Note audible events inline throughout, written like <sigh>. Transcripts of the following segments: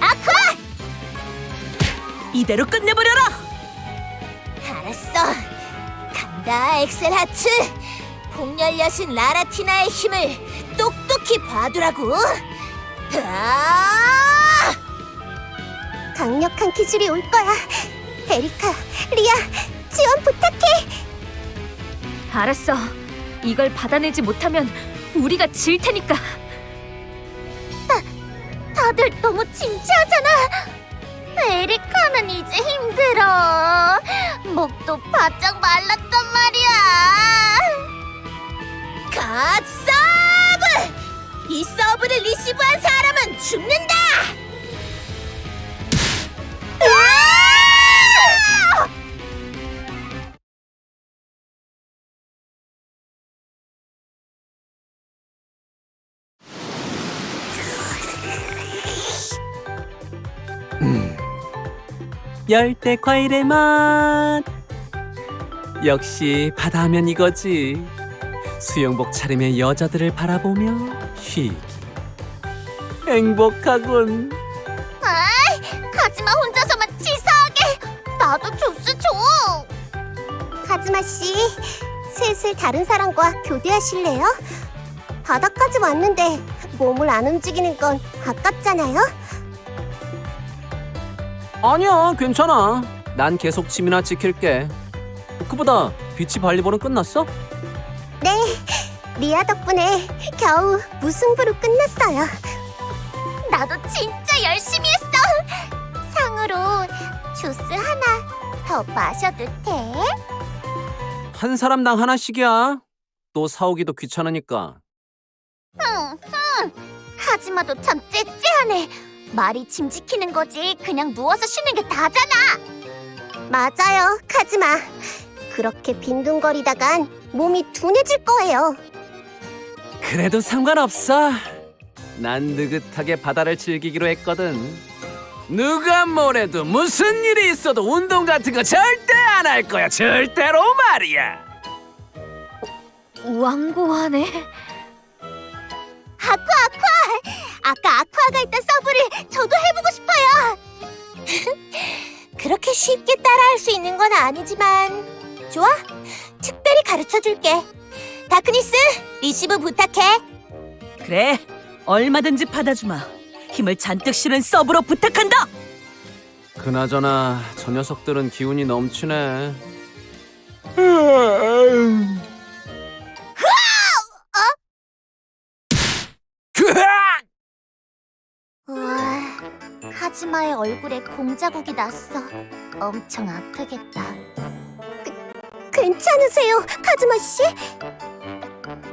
아쿠아! 이대로 끝내버려라! 알았어. 간다, 엑셀 하츠. 폭렬 여신 라라티나의 힘을 똑똑히 봐두라고. 아! 강력한 기술이 올 거야. 에리카, 리아, 지원 부탁해. 알았어. 이걸 받아내지 못하면 우리가 질 테니까. 다들 너무 진지하잖아. 에리카는 이제 힘들어. 목도 바짝 말랐단 말이야. 갓 서브! 이 서브를 리시브한 사람은 죽는다! 열대 과일의 맛. 역시 바다 하면 이거지. 수영복 차림의 여자들을 바라보며 쉬기. 행복하군. 가지마 혼자서만 치사하게. 나도 주스 줘. 가지마 씨, 슬슬 다른 사람과 교대하실래요? 바다까지 왔는데 몸을 안 움직이는 건 아깝잖아요. 아니야, 괜찮아. 난 계속 짐이나 지킬게. 그보다 비치 발리볼은 끝났어? 네, 리아 덕분에 겨우 무승부로 끝났어요. 나도 진짜 열심히 했어. 상으로 주스 하나 더 마셔도 돼? 한 사람당 하나씩이야. 또 사오기도 귀찮으니까. 응, 응. 카즈마도 참 째째하네. 말이 짐 지키는 거지. 그냥 누워서 쉬는 게 다잖아. 맞아요, 카즈마. 그렇게 빈둥거리다간 몸이 둔해질 거예요. 그래도 상관없어. 난 느긋하게 바다를 즐기기로 했거든. 누가 뭐래도 무슨 일이 있어도 운동 같은 거 절대 안 할 거야. 절대로 말이야. 완고하네. 아쿠아, 아쿠 아! 아까 아쿠아가 했던 서브를 저도 해보고 싶어요. <laughs> 그렇게 쉽게 따라할 수 있는 건 아니지만 좋아, 특별히 가르쳐줄게. 다크니스, 리시브 부탁해. 그래, 얼마든지 받아주마. 힘을 잔뜩 실은 서브로 부탁한다! 그나저나 저 녀석들은 기운이 넘치네. <laughs> 카즈마의 얼굴에 공자국이 났어. 엄청 아프겠다. 괜찮으세요, 카즈마 씨?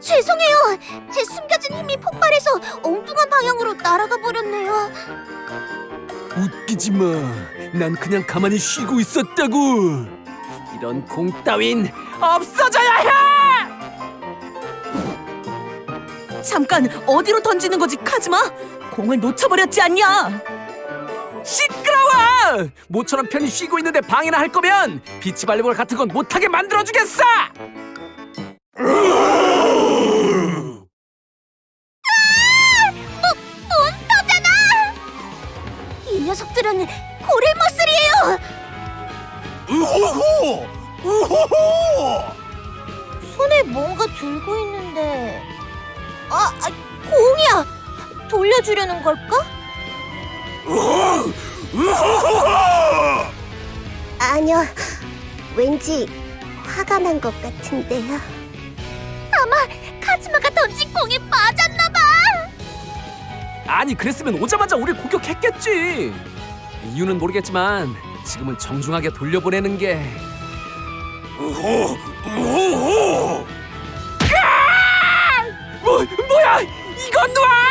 죄송해요. 제 숨겨진 힘이 폭발해서 엉뚱한 방향으로 날아가 버렸네요. 웃기지 마. 난 그냥 가만히 쉬고 있었다고. 이런 공 따윈 없어져야 해. 잠깐, 어디로 던지는 거지, 카즈마? 공을 놓쳐버렸지 않냐? 시끄러워! 모처럼 편히 쉬고 있는데 방해나 할 거면 비치 발리볼 같은 건 못하게 만들어 주겠어! 몬스터잖아! 이 녀석들은 고래 머슬이에요! 우호호! 우호호! 손에 뭔가 들고 있는데 아, 아 공이야 돌려주려는 걸까? 아니요. 왠지 화가 난 것 같은데요. 아마 카즈마가 던진 공에 맞았나봐. 아니 그랬으면 오자마자 우릴 공격했겠지. 이유는 모르겠지만 지금은 정중하게 돌려보내는 게! 뭐, 뭐야? 이건 놔! 잠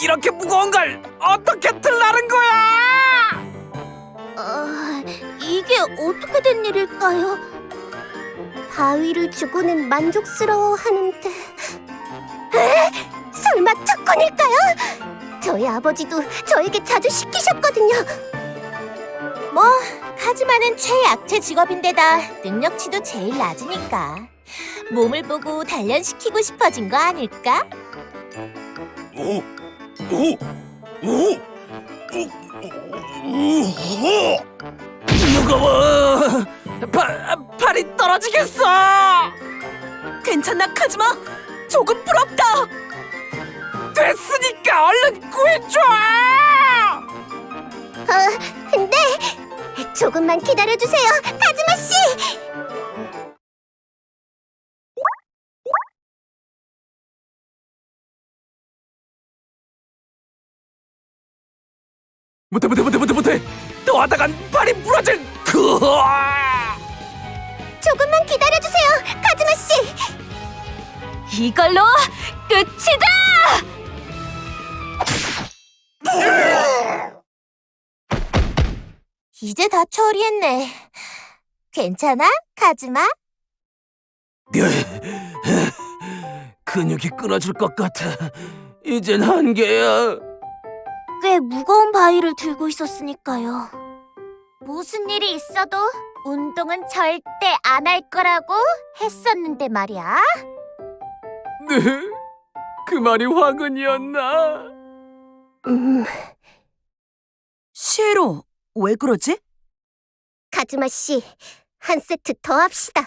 이렇게 무거운 걸 어떻게 들라는 거야 어, 이게 어떻게 된 일일까요? 바위를 주고는 만족스러워 하는데 에? 설마 특권일까요? 저희 아버지도 저에게 자주 시키셨거든요 뭐 카즈마는 최약체 직업인데다 능력치도 제일 낮으니까 몸을 보고 단련시키고 싶어진 거 아닐까? 오, 오, 오, 오, 무거워. 바, 발이 떨어지겠어. 괜찮나 카즈마? 조금 부럽다. 됐으니까 얼른 구해줘. 어, 근데 조금만 기다려주세요, 카즈마 씨. 못해 못해 못해 못해 못해. 또 하다간 발이 부러질. 그. 조금만 기다려주세요, 카즈마 씨. 이걸로 끝이다. 이제 다 처리했네. 괜찮아, 카즈마? 근육이 끊어질 것 같아. 이젠 한계야. 꽤 무거운 바위를 들고 있었으니까요. 무슨 일이 있어도 운동은 절대 안 할 거라고 했었는데 말이야. 네? 그 말이 화근이었나? 음, 시에로 왜 그러지? 카즈마 씨, 한 세트 더 합시다.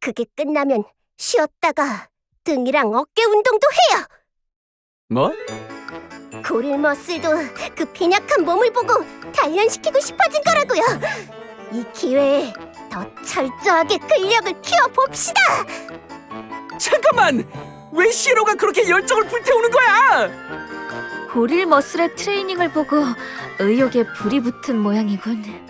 그게 끝나면 쉬었다가 등이랑 어깨 운동도 해요. 뭐? 고릴 머슬도 그 빈약한 몸을 보고 단련시키고 싶어진 거라고요. 이 기회에 더 철저하게 근력을 키워 봅시다. 잠깐만! 왜 시로가 그렇게 열정을 불태우는 거야? 고릴 머슬의 트레이닝을 보고 의욕에 불이 붙은 모양이군.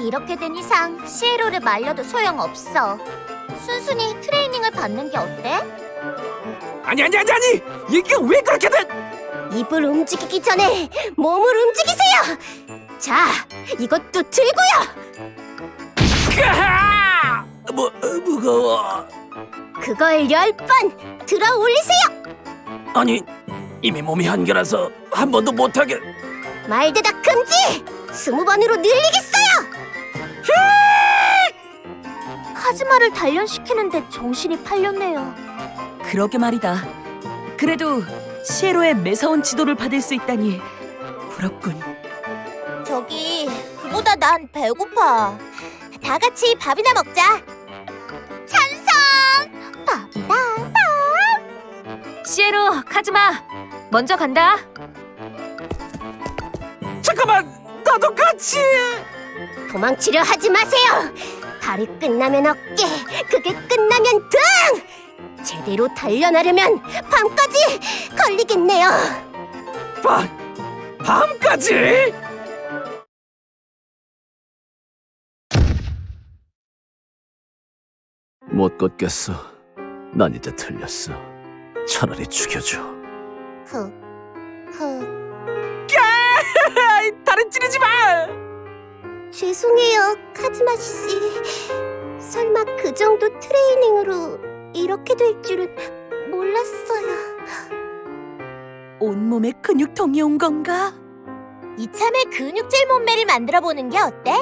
이렇게 된 이상 시에로를 말려도 소용없어. 순순히 트레이닝을 받는 게 어때? 아니 아니 아니 아니! 이게 왜 그렇게 돼? 입을 움직이기 전에 몸을 움직이세요. 자, 이것도 들고요. 가하! 뭐 어, 무거워. 그걸 열 번 들어 올리세요. 아니 이미 몸이 한계라서 한 번도 못하게. 말대답 금지! 스무 번으로 늘리겠어요! 카즈마를 단련시키는데 정신이 팔렸네요. 그러게 말이다. 그래도 시에로의 매서운 지도를 받을 수 있다니 부럽군. 저기, 그보다 난 배고파. 다 같이 밥이나 먹자. 찬성! 밥이다. 시에로, 카즈마, 먼저 간다. 잠깐만 나도 같이. 도망치려 하지 마세요. 발이 끝나면 어깨, 그게 끝나면 등. 제대로 단련하려면 밤까지 걸리겠네요. 밤 밤까지. 못 걷겠어. 난 이제 틀렸어. 차라리 죽여줘. 그, 그 <laughs> 다른 찌르지 마. 죄송해요, 카즈마 씨. 설마 그 정도 트레이닝으로 이렇게 될 줄은 몰랐어요. 온몸에 근육통이 온 건가? 이참에 근육질 몸매를 만들어 보는 게 어때?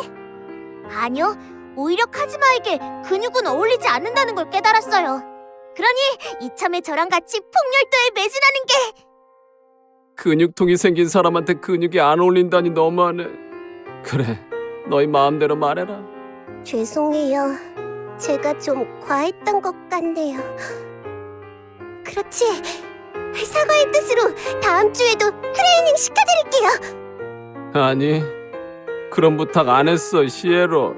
아니요, 오히려 카즈마에게 근육은 어울리지 않는다는 걸 깨달았어요. 그러니 이참에 저랑 같이 폭렬도에 매진하는 게 근육통이 생긴 사람한테 근육이 안 어울린다니 너무하네. 그래, 너희 마음대로 말해라. 죄송해요. 제가 좀 과했던 것 같네요. 그렇지. 사과의 뜻으로 다음 주에도 트레이닝 시켜드릴게요. 아니, 그런 부탁 안 했어, 시에로.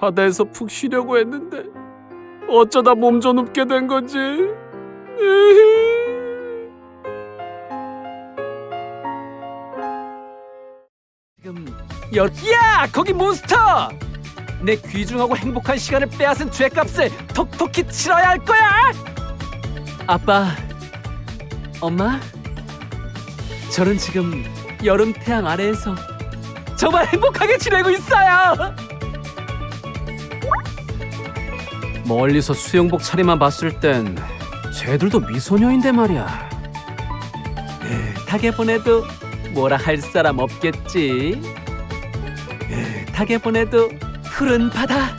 바다에서 푹 쉬려고 했는데 어쩌다 몸좀 눕게 된 거지. 지금 열... 야, 거기 몬스터! 내 귀중하고 행복한 시간을 빼앗은 죄값을 톡톡히 치러야 할 거야. 아빠, 엄마, 저는 지금 여름 태양 아래에서 정말 행복하게 지내고 있어요. 멀리서 수영복 차림만 봤을 땐 쟤들도 미소녀인데 말이야. 느긋하게 보내도 뭐라 할 사람 없겠지. 느긋하게 보내도 푸른 바다,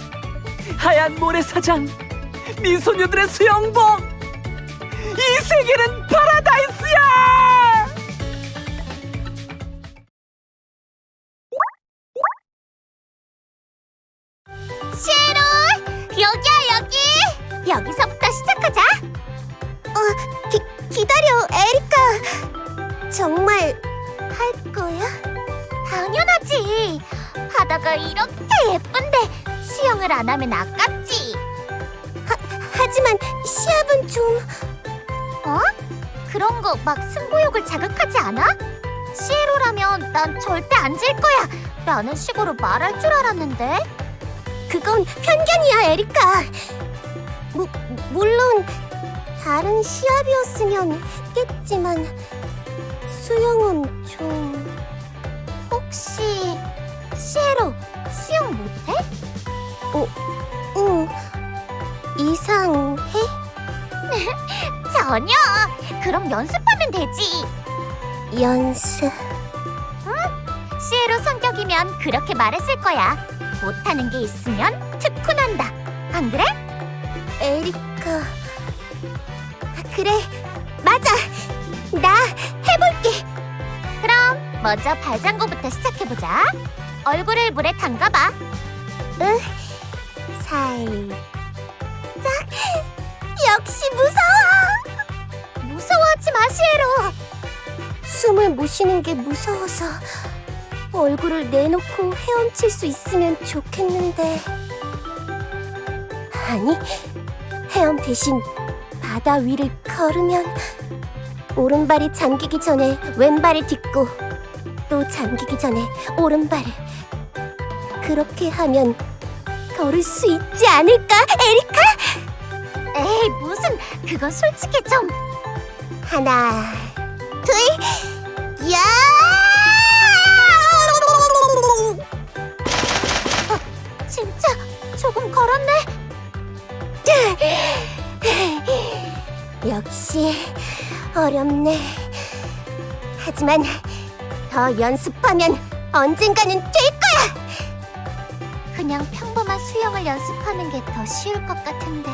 하얀 모래사장, 미소녀들의 수영복. 이 세계는 파라다이스야! 시에로 여기야 여기 여기서부터 시작하자 어, 기, 기다려, 에리카. 정말 할 거야? 당연하지 바다가 이렇게 예쁜데 수영을 안 하면 아깝지 하지만 시합은 좀... 어? 그런 거 막 승부욕을 자극하지 않아? 시에로라면 난 절대 안 질 거야 라는 식으로 말할 줄 알았는데 그건 편견이야, 에리카. 무, 물론 다른 시합이었으면 했겠지만 수영은 좀... 혹시 시에로 수영 못해? 응, 이상해? <laughs> 전혀 그럼 연습하면 되지 연습... 시에로 성격이면 그렇게 말했을 거야. 못하는 게 있으면 특훈한다. 안 그래? 에리카... 그래, 맞아. 나 해볼게. 그럼 먼저 발장구부터 시작해보자. 얼굴을 물에 담가봐. 살짝... 역시 무서워! 무서워하지 마, 시에로. 숨을 못 쉬는 게 무서워서 얼굴을 내놓고 헤엄칠 수 있으면 좋겠는데 아니 헤엄 대신 바다 위를 걸으면 오른발이 잠기기 전에 왼발을 딛고 또 잠기기 전에 오른발을 그렇게 하면 걸을 수 있지 않을까 에리카? 에이, 무슨 그건 솔직히 좀. 하나 둘 야! 진짜 조금 걸었네. 역시 어렵네. 하지만 더 연습하면 언젠가는 될 거야. 그냥 평범한 수영을 연습하는 게 더 쉬울 것 같은데.